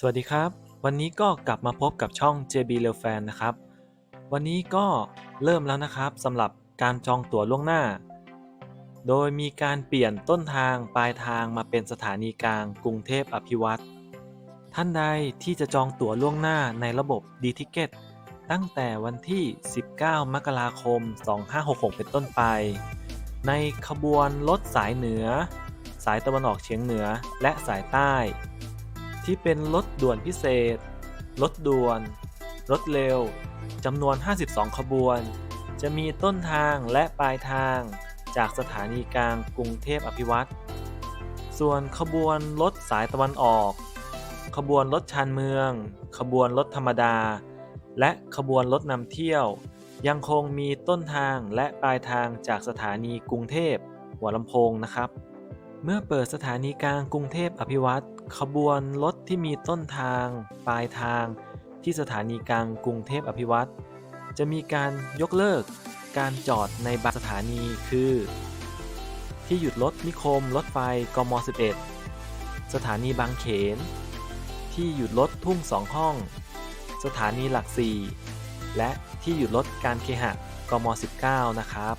สวัสดีครับ วันนี้ก็กลับมาพบกับช่อง JB r e a l Fan นะครับ วันนี้ก็เริ่มแล้วนะครับสำหรับการจองตั๋วล่วงหน้า โดยมีการเปลี่ยนต้นทางปลายทางมาเป็นสถานีกลางกรุงเทพอภิวัตรท่านใดที่จะจองตั๋วล่วงหน้าในระบบ d t i c k e t ตั้งแต่วันที่ 19 มกราคม 2566 เป็นต้นไป ในขบวนรถสายเหนือ สายตะวันออกเฉียงเหนือและสายใต้ ที่เป็นรถด่วนพิเศษ รถด่วน รถเร็ว จำนวน 52 ขบวน จะมีต้นทางและปลายทาง จากสถานีกลางกรุงเทพอภิวัตร ส่วนขบวนรถสายตะวันออก ขบวนรถชานเมือง ขบวนรถธรรมดา และขบวนรถนำเที่ยว ยังคงมีต้นทางและปลายทางจากสถานีกรุงเทพหัวลำโพงนะครับ เมื่อเปิดสถานีกลางกรุงเทพอภิวัตรขบวนรถที่มีต้นทาง ปลายทาง ที่สถานีกลางกรุงเทพอภิวัตรจะมีการยกเลิกการจอดในบางสถานีคือ ที่หยุดรถนิคมรถไฟกม 11 สถานีบางเขน ที่หยุดรถทุ่งสองห้อง สถานีหลักสี่และที่หยุดรถการเคหะกม 19 นะครับ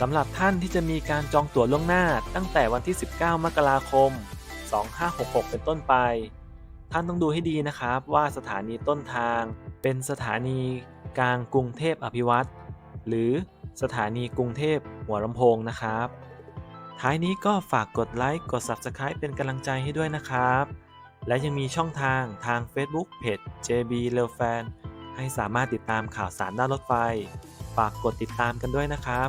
สำหรับท่านที่จะมีการจองตั๋วล่วงหน้าตั้งแต่วันที่ 19 มกราคม 2566 เป็นต้นไป ท่านต้องดูให้ดีนะครับว่าสถานีต้นทาง เป็นสถานีกลางกรุงเทพอภิวัตรหรือสถานีกรุงเทพหัวลำโพงนะครับ ท้ายนี้ก็ฝากกดไลค์กด Subscribe เป็นกำลังใจให้ด้วยนะครับ และยังมีช่องทางทาง Facebook เพจ JB r e a l Fan ให้สามารถติดตามข่าวสารด้านรถไฟ ฝากกดติดตามกันด้วยนะครับ